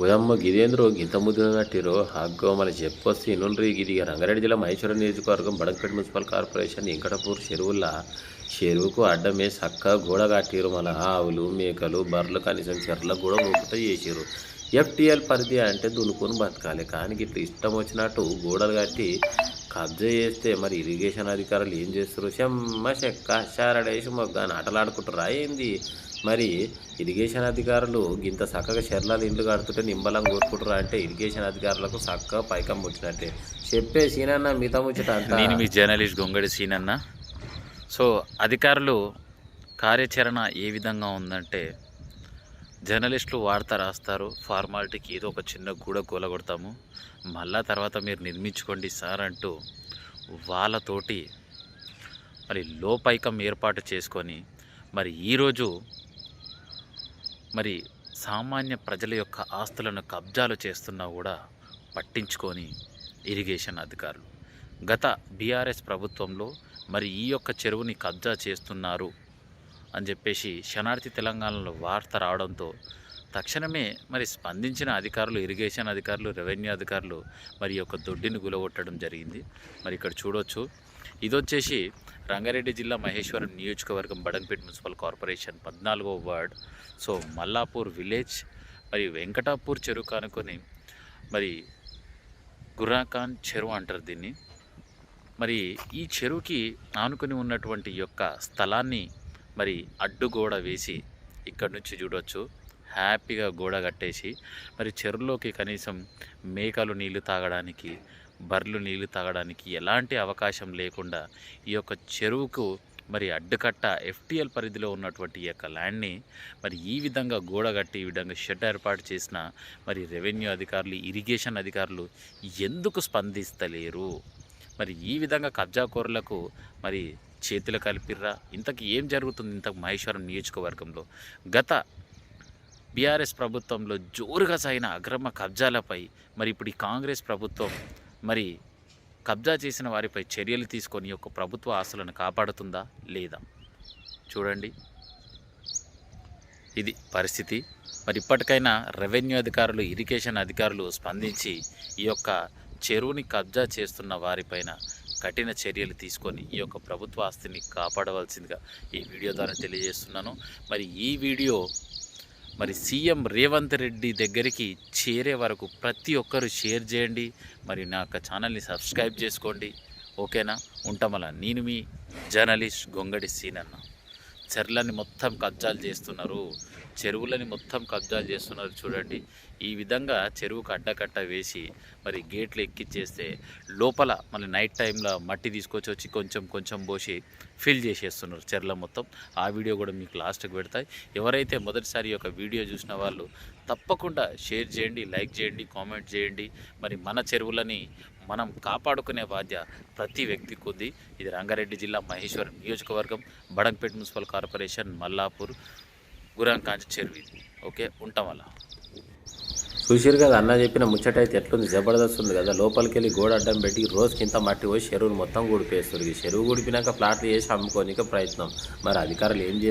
ఉదమ్మ గిదేంద్రో గింత ముద్దుగా కట్టిరో? హగ్గో మన చెప్పొస్తే ఇనుండ్రి ఇది రంగారెడ్డి జిల్లా మహేశ్వరం నియోజకవర్గం బడంపేట మున్సిపల్ కార్పొరేషన్ వెంకటపూర్ చెరువుల చెరువుకు అడ్డమే చక్క గోడ కట్టిరు మన ఆవులు మేకలు బర్రెలు కనీసం చెర్ల కూడా ఊపుతా చేసిరు. ఎఫ్టీఎల్ పరిధి అంటే దున్నుకొని బతకాలి. కానీ ఇట్లా ఇష్టం వచ్చినట్టు గోడలు కట్టి కబ్జా చేస్తే మరి ఇరిగేషన్ అధికారులు ఏం చేస్తారు చెమ్మ చెక్క చారడేసి మొగ్గాని ఆటలాడుకుంటారా ఏంది? మరి ఇరిగేషన్ అధికారులు ఇంత చక్కగా చెర్లాలు ఇండ్లు కడుతుంటే నింబలం కోరుకుంటారు అంటే ఇరిగేషన్ అధికారులకు చక్కగా పైకం ముట్టినట్టే. చెప్పే సీనన్న మిగతా ముచ్చట నేను మీ జర్నలిస్ట్ గొంగడి సీనన్న. సో అధికారులు కార్యాచరణ ఏ విధంగా ఉందంటే జర్నలిస్టులు వార్త రాస్తారు ఫార్మాలిటీకి ఏదో ఒక చిన్న గూడ కూలగొడతాము మళ్ళా తర్వాత మీరు నిర్మించుకోండి సార్ అంటూ వాళ్ళతోటి మరి లోపైకం ఏర్పాటు చేసుకొని మరి ఈరోజు మరి సామాన్య ప్రజల యొక్క ఆస్తులను కబ్జాలు చేస్తున్నా కూడా పట్టించుకొని ఇరిగేషన్ అధికారులు. గత బీఆర్ఎస్ ప్రభుత్వంలో మరి ఈ యొక్క చెరువుని కబ్జా చేస్తున్నారు అని చెప్పేసి శనార్థి తెలంగాణలో వార్త రావడంతో తక్షణమే మరి స్పందించిన అధికారులు ఇరిగేషన్ అధికారులు రెవెన్యూ అధికారులు మరి యొక్క దొడ్డిని గులగొట్టడం జరిగింది. మరి ఇక్కడ చూడొచ్చు. ఇది వచ్చేసి రంగారెడ్డి జిల్లా మహేశ్వరం నియోజకవర్గం బడంపేట మున్సిపల్ కార్పొరేషన్ పద్నాలుగో వార్డ్. సో మల్లాపూర్ విలేజ్ మరి వెంకటాపూర్ చెరువు కానుకొని మరి గురాఖాన్ చెరువు అంటారు దీన్ని. మరి ఈ చెరువుకి ఆనుకొని ఉన్నటువంటి యొక్క స్థలాన్ని మరి అడ్డుగోడ వేసి ఇక్కడ నుంచి చూడవచ్చు హ్యాపీగా గోడ కట్టేసి మరి చెరువులోకి కనీసం మేకలు నీళ్ళు తాగడానికి బర్రెలు నీళ్ళు తాగడానికి ఎలాంటి అవకాశం లేకుండా ఈ యొక్క చెరువుకు మరి అడ్డుకట్ట ఎఫ్టిఎల్ పరిధిలో ఉన్నటువంటి ఈ యొక్క ల్యాండ్ని మరి ఈ విధంగా గోడ కట్టి ఈ విధంగా షెడ్ ఏర్పాటు చేసిన మరి రెవెన్యూ అధికారులు ఇరిగేషన్ అధికారులు ఎందుకు స్పందిస్తలేరు? మరి ఈ విధంగా కబ్జాకోరులకు మరి చేతులు కలిపిర్రా? ఇంతకు ఏం జరుగుతుంది ఇంతకు మహేశ్వరం నియోజకవర్గంలో? గత బీఆర్ఎస్ ప్రభుత్వంలో జోరుగా సాగిన అక్రమ కబ్జాలపై మరి ఇప్పుడు ఈ కాంగ్రెస్ ప్రభుత్వం మరి కబ్జా చేసిన వారిపై చర్యలు తీసుకొని ఒక యొక్క ప్రభుత్వ ఆస్తులను కాపాడుతుందా లేదా? చూడండి. ఇది పరిస్థితి. మరి ఇప్పటికైనా రెవెన్యూ అధికారులు ఇరిగేషన్ అధికారులు స్పందించి ఈ యొక్క చెరువుని కబ్జా చేస్తున్న వారిపైన కఠిన చర్యలు తీసుకొని ఈ యొక్క ప్రభుత్వ ఆస్తిని కాపాడవలసిందిగా ఈ వీడియో ద్వారా తెలియజేస్తున్నాను. మరి ఈ వీడియో మరి సీఎం రేవంత్ రెడ్డి దగ్గరికి చేరే వరకు ప్రతి ఒక్కరు షేర్ చేయండి. మరి నా యొక్క ఛానల్ని సబ్స్క్రైబ్ చేసుకోండి. ఓకేనా? ఉంటామలా. నేను మీ జర్నలిస్ట్ గొంగడి సీనన్నా. చెర్లని మొత్తం కబ్జాలు చేస్తున్నారు. చెరువులని మొత్తం కబ్జాలు చేస్తున్నారు చూడండి. ఈ విధంగా చెరువుకు అడ్డకట్ట వేసి మరి గేట్లు ఎక్కిచ్చేస్తే లోపల మళ్ళీ నైట్ టైంలో మట్టి తీసుకొచ్చి వచ్చి కొంచెం కొంచెం పోసి ఫిల్ చేసేస్తున్నారు చెర్ల మొత్తం. ఆ వీడియో కూడా మీకు లాస్ట్కి పెడతాయి. ఎవరైతే మొదటిసారి యొక్క వీడియో చూసిన వాళ్ళు తప్పకుండా షేర్ చేయండి లైక్ చేయండి కామెంట్ చేయండి. మరి మన చెరువులని మనం కాపాడుకునే బాధ్యత ప్రతి వ్యక్తికి ఉంది ఇది రంగారెడ్డి జిల్లా మహేశ్వరం నియోజకవర్గం బడంపేట మున్సిపల్ కార్పొరేషన్ మల్లాపూర్ గురాంకాంచి చెరువు ఓకే ఉంటాం అలా. చూసిరు కదా అన్న చెప్పిన ముచ్చట అయితే ఎట్లుంది? జబర్దస్త్ ఉంది కదా లోపలికి వెళ్ళి గోడ అడ్డం పెట్టి రోజుకి ఇంత మట్టి పోయి చెరువును మొత్తం గుడిపేస్తారు ఈ చెరువు గుడిపినాక ఫ్లాట్లు చేసి అమ్ముకోనిక ప్రయత్నం. మరి అధికారులు ఏం చేస్తారు?